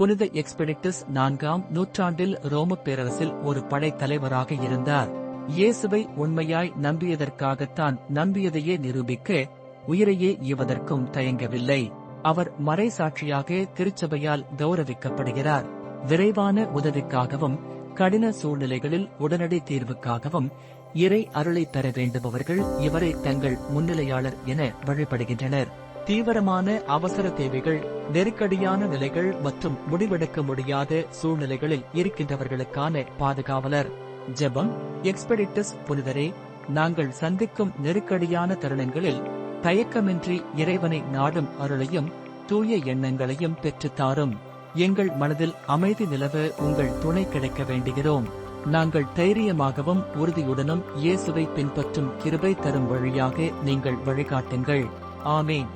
புனித எக்ஸ்பெடிக்டஸ் நான்காம் நூற்றாண்டில் ரோமப் பேரரசில் ஒரு படைத்தலைவராக இருந்தார். இயேசுவை உண்மையாய் நம்பியதற்காகத்தான் நம்பியதையே நிரூபிக்க உயிரையே ஈவதற்கும் தயங்கவில்லை. அவர் மறைசாட்சியாக திருச்சபையால் கௌரவிக்கப்படுகிறார். விரைவான உதவிக்காகவும் கடின சூழ்நிலைகளில் உடனடி தீர்வுக்காகவும் இறை அருளை பெற வேண்டுபவர்கள் இவரை தங்கள் முன்னிலையாளர் என வழிபடுகின்றனர். தீவிரமான அவசர தேவைகள் நெருக்கடியான நிலைகள் மற்றும் முடிவெடுக்க முடியாத சூழ்நிலைகளில் இருக்கின்றவர்களுக்கான பாதுகாவலர். ஜெபம் எக்ஸ்பெடிட்டஸ் புனிதரே நாங்கள் சந்திக்கும் நெருக்கடியான தருணங்களில் தயக்கமின்றி இறைவனை நாடும் அருளையும் தூய எண்ணங்களையும் பெற்றுத்தாரும் எங்கள் மனதில் அமைதி நிலவ உங்கள் துணை கிடைக்க வேண்டுகிறோம். நாங்கள் தைரியமாகவும் உறுதியுடனும் இயேசுவை பின்பற்றும் கிருபை தரும் வழியாக நீங்கள் வழிகாட்டுங்கள். ஆமேன்.